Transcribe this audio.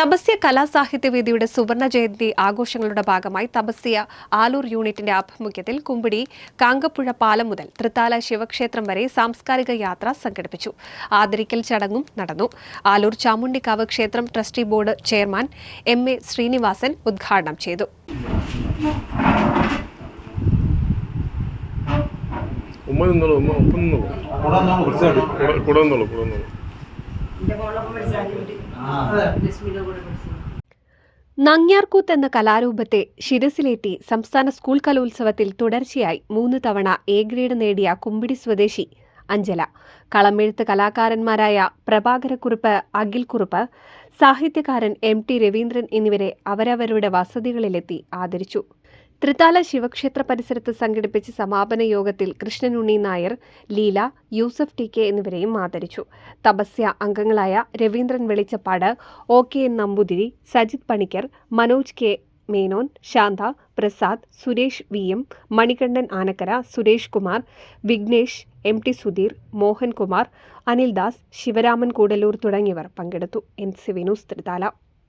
തപസ്യ കലാസാഹിത്യവേദിയുടെ സുവർണ ജയന്തി ആഘോഷങ്ങളുടെ ഭാഗമായി തപസ്യ ആലൂർ യൂണിറ്റിന്റെ ആഭിമുഖ്യത്തിൽ കുമ്പിടി കാങ്കപ്പുഴ പാലം മുതൽ തൃത്താല ശിവക്ഷേത്രം വരെ സാംസ്കാരിക യാത്ര സംഘടിപ്പിച്ചു. ആദരിക്കൽ ചടങ്ങും നടന്നു. ആലൂർ ചാമുണ്ടിക്കാവ് ക്ഷേത്രം trustee board chairman M A Srinivasan ഉദ്ഘാടനം ചെയ്തു. ഉമ്മ നിന്നോളൂ ഉമ്മ ഒപ്പം നിന്നോളൂ. കൂടെ- കൂടെ നിന്നോളൂ കൂടെ നിന്നോളൂ. നങ്ങ്യാർകൂത്ത് എന്ന കലാരൂപത്തെ ശിരസിലേറ്റി സംസ്ഥാന സ്കൂൾ കലോത്സവത്തിൽ തുടർച്ചയായി മൂന്ന് തവണ എ ഗ്രേഡ് നേടിയ കുമ്പിടി സ്വദേശി അഞ്ജല. കളമെഴുത്ത് കലാകാരന്മാരായ പ്രഭാകരക്കുറുപ്പ് അഖിൽക്കുറുപ്പ് സാഹിത്യകാരൻ എം ടി രവീന്ദ്രൻ എന്നിവരെ അവരവരുടെ വസതികളിലെത്തി ആദരിച്ചു. തൃത്താല ശിവക്ഷേത്ര പരിസരത്ത് സംഘടിപ്പിച്ച സമാപന യോഗത്തിൽ കൃഷ്ണനുണ്ണി നായർ ലീല യൂസഫ് ടി കെ എന്നിവരെയും ആദരിച്ചു. തപസ്യ അംഗങ്ങളായ Raveendran Velichappad O K Namboothiri Sajith Panicker Manoj K Menon Santha Prasad Suresh V M Manikandan Anakkara Suresh Kumar Vignesh M T Sudheer Mohankumar Anildas Sivaraman Koodalur തുടങ്ങിയവർ പങ്കെടുത്തു. N C വിനൂസ് Thrithala